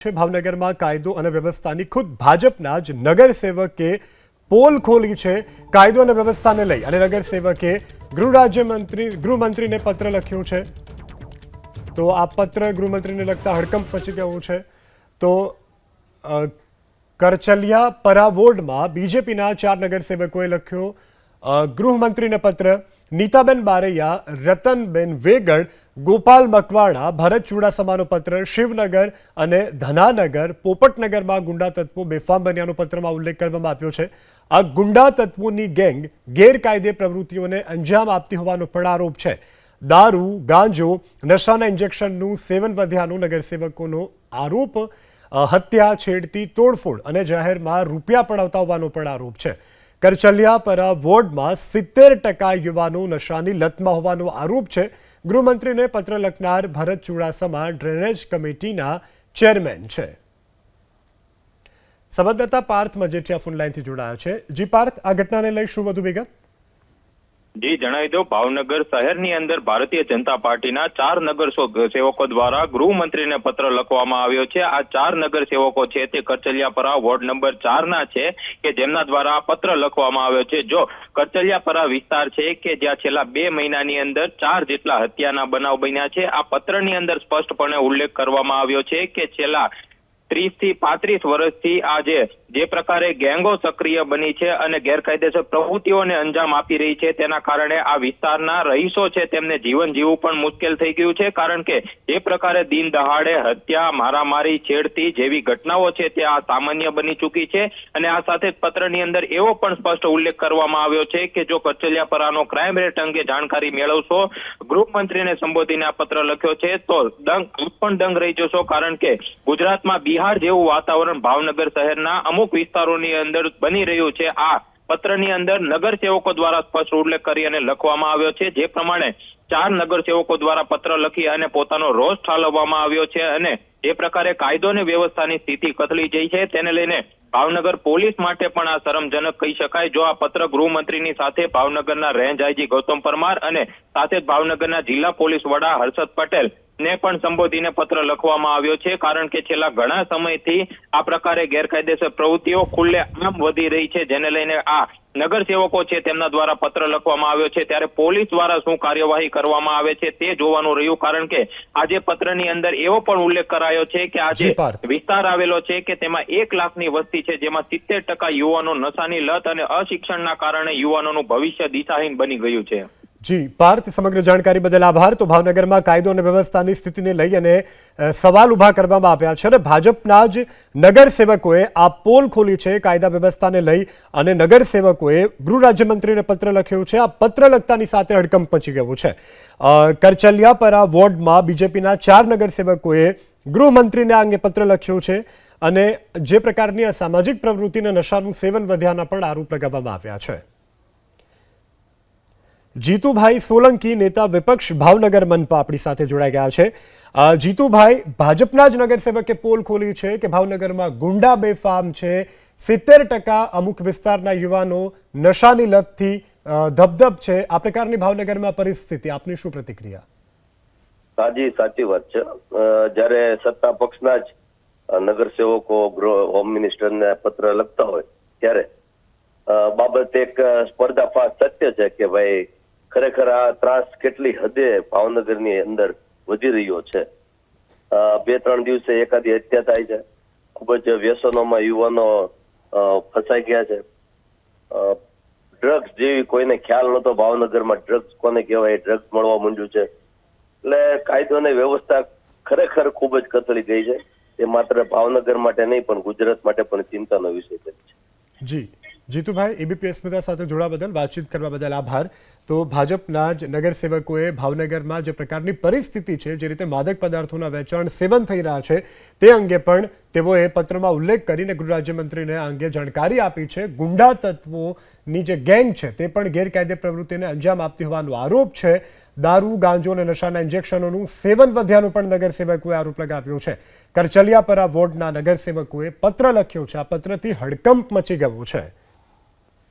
છે ભાવનગરમાં કાયદો અને વ્યવસ્થાની ખુદ ભાજપના જ નગરસેવકે પોલ ખોલી છે કાયદો અને વ્યવસ્થાને લઈ. અને નગરસેવકે ગૃહ રાજ્યમંત્રી, ગૃહમંત્રીને પત્ર લખ્યું છે. તો આ પત્ર ગૃહમંત્રીને લગતા હડકંપ પચી ગયું છે. તો કરચલિયા પરા વોર્ડમાં બીજેપીના ચાર નગરસેવકોએ લખ્યો ગૃહમંત્રીને પત્ર. નીતાબેન બારૈયા, રતનબેન વેગડ ગોપાલ મકવાણા, ભરત ચુડાસમાનો પત્ર, શિવનગર અને ધનાનગર, પોપટનગરમાં ગુંડા તત્વો બેફામ બન્યાનો પત્રમાં ઉલ્લેખ કરવામાં આવ્યો છે. આ ગુંડા તત્વોની ગેંગ ગેરકાયદે પ્રવૃત્તિઓને અંજામ આપતી હોવાનો પણ આરોપ છે. દારૂ, ગાંજો, નશાના ઇન્જેક્શનનું સેવન વધ્યાનો નગરસેવકોનો આરોપ હત્યા છેડતી તોડફોડ અને જાહેરમાં રૂપિયા પડાવતા હોવાનો પણ આરોપ છે. કરચલિયાપરા વોર્ડમાં સિત્તેર ટકા યુવાનો નશાની લતમાં હોવાનો આરોપ છે. ગૃહમંત્રીને પત્ર લખનાર ભરત ચુડાસમા ડ્રેનેજ કમિટીના ચેરમેન છે. સંવાદદાતા પાર્થ મજેઠિયા ફોનલાઇનથી જોડાયા છે. જી પાર્થ, આ ઘટનાને લઈ શું વધુ વિગત? જી જણાવી દો ભાવનગર શહેરની અંદર ભારતીય જનતા પાર્ટીના ચાર નગર સેવકો દ્વારા ગૃહમંત્રીને પત્ર લખવામાં આવ્યો છે. આ ચાર નગર સેવકો છે તે કરચલિયાપરા વોર્ડ નંબર ચાર ના છે કે જેમના દ્વારા પત્ર લખવામાં આવ્યો છે. જો કરચલિયાપરા વિસ્તાર છે કે જ્યાં છેલ્લા બે મહિનાની અંદર ચાર જેટલા હત્યાના બનાવ બન્યા છે, આ પત્રની અંદર સ્પષ્ટપણે ઉલ્લેખ કરવામાં આવ્યો છે કે છેલ્લા ત્રીસથી પાંત્રીસ વર્ષથી આ જે પ્રકારે ગેંગો સક્રિય બની છે અને ગેરકાયદેસર પ્રવૃત્તિઓને અંજામ આપી રહી છે, તેના કારણે આ વિસ્તારના રહીશો છે તેમને જીવન જીવવું પણ મુશ્કેલ થઈ ગયું છે, કારણ કે જે પ્રકારે દિન દહાડે હત્યા, મારામારી, છેડતી જેવી ઘટનાઓ છે તે આ સામાન્ય બની ચૂકી છે અને આ સાથે પત્રની અંદર એવો પણ સ્પષ્ટ ઉલ્લેખ કરવામાં આવ્યો છે કે જો કચલિયાપરાનો ક્રાઇમ રેટ અંગે જાણકારી મેળવશો ગૃહમંત્રીને સંબોધીને આ પત્ર લખ્યો છે, તો દંગ, પણ દંગ રહી જશો, કારણ કે ગુજરાતમાં બિહાર જેવું વાતાવરણ ભાવનગર શહેરના અમુક વિસ્તારોની અંદર બની રહ્યું છે. આ પત્રની અંદર નગર સેવકો દ્વારા સ્પષ્ટ ઉલ્લેખ કરી અને લખવામાં આવ્યો છે. જે પ્રમાણે ચાર નગર સેવકો દ્વારા પત્ર લખી અને પોતાનો રોષ ઠાલવવામાં આવ્યો છે અને જે પ્રકારે કાયદો અને વ્યવસ્થાની સ્થિતિ કથળી જઈ છે તેને લઈને ભાવનગર પોલીસ માટે પણ આ શરમજનક કહી શકાય. જો આ પત્ર ગૃહમંત્રીની સાથે ભાવનગરના રેન્જ આઈજી ગૌતમ પરમાર અને સાથે જ ભાવનગરના જિલ્લા પોલીસ વડા હર્ષદ પટેલ ને પણ સંબોધીને પત્ર લખવામાં આવ્યો છે. કારણ કે છેલ્લા ઘણા સમયથી આ પ્રકારે ગેરકાયદેસર પ્રવૃત્તિઓ ખુલ્લે આમ વધી રહી છે જેને લઈને આ નગર સેવકો છે તેમના દ્વારા પત્ર લખવામાં આવ્યો છે. ત્યારે પોલીસ દ્વારા શું કાર્યવાહી કરવામાં આવે છે તે જોવાનું રહ્યું. કારણ કે આજે પત્રની અંદર એવો પણ ઉલ્લેખ કરાયો છે કે આજે વિસ્તાર આવેલો છે કે તેમાં એક લાખની વસ્તી છે જેમાં સિત્તેર ટકા યુવાનો નશાની લત અને અશિક્ષણના કારણે યુવાનોનું ભવિષ્ય દિશાહીન બની ગયું છે. જી પાર્થ સમગ્ર જાણકારી બદલ આભાર. તો ભાવનગરમાં કાયદો અને વ્યવસ્થાની સ્થિતિને લઈ અને સવાલ ઊભા કરવામાં આવ્યા છે અને ભાજપના જ નગરસેવકોએ આ પોલ ખોલી છે કાયદા વ્યવસ્થાને લઈ અને નગરસેવકોએ ગૃહ રાજ્યમંત્રીને પત્ર લખ્યો છે. આ પત્ર લખતાની સાથે હડકંપ પહોંચી ગયો છે. કરચલિયાપરા વોર્ડમાં બીજેપીના ચાર નગરસેવકોએ ગૃહમંત્રીને આ અંગે પત્ર લખ્યો છે અને જે પ્રકારની અસામાજિક પ્રવૃત્તિને નશાનું સેવન વધ્યાના પણ આરોપ લગાવવામાં આવ્યા છે. જીતુભાઈ સોલંકી નેતા વિપક્ષ ભાવનગર મનપા આપણી સાથે જોડાઈ ગયા છે. જીતુભાઈ, ભાજપના જ નગરસેવકે પોલ ખોલી છે કે ભાવનગરમાં ગુંડા બેફામ છે. સિત્તેર ટકા અમુક વિસ્તારના યુવાનો નશાની લતથી ધબધબ છે. આ પ્રકારની ભાવનગરમાં પરિસ્થિતિ, આપની શું પ્રતિક્રિયા? સાજી સાચી વાત છે. જ્યારે સત્તા પક્ષના જ નગરસેવકો, ગૃહ, હોમ મિનિસ્ટરને પત્ર લખતા હોય, ત્યારે બાબત એક સ્પર્ધાફાસ સત્ય છે કે ભાઈ ખરેખર આ ત્રાસ કેટલી હદે ભાવનગરની અંદર વધી રહ્યો છે? બે, ત્રણ દિવસે એકાદી હત્યા થાય છે. ખૂબ જ વ્યસનોમાં યુવાનો ફસાઈ ગયા છે. ડ્રગ્સ જેવી કોઈને ખ્યાલ નતો ભાવનગરમાં. ડ્રગ્સ કોને કહેવાય? ડ્રગ્સ મળવા માંડ્યું છે. એટલે કાયદો અને વ્યવસ્થા ખરેખર ખૂબ જ કથળી ગઈ છે. એ માત્ર ભાવનગર માટે નહીં, પણ ગુજરાત માટે પણ ચિંતાનો વિષય છે. જી. જીતુભાઈ એબીપી અસ્મિતા સાથે જોડા બદલ, વાતચીત કરવા બદલ આભાર. તો ભાજપના જ નગરસેવકોએ ભાવનગરમાં જે પ્રકારની પરિસ્થિતિ છે, જે રીતે માદક પદાર્થોના વેચાણ સેવન થઈ રહ્યા છે, તે અંગે પણ તેઓએ પત્રમાં ઉલ્લેખ કરીને ગૃહ રાજ્યમંત્રીને આ અંગે જાણકારી આપી છે. ગુંડા તત્વોની જે ગેંગ છે, તે પણ ગેરકાયદે પ્રવૃત્તિને અંજામ આપતી હોવાનો આરોપ છે. દારૂ, ગાંજો અને નશાના ઇન્જેક્શનોનું સેવન વધ્યાનો પણ નગરસેવકોએ આરોપ લગાવ્યો છે. કરચલિયાપરા વોર્ડના નગરસેવકોએ પત્ર લખ્યો છે. આ પત્રથી હડકંપ મચી ગયો છે.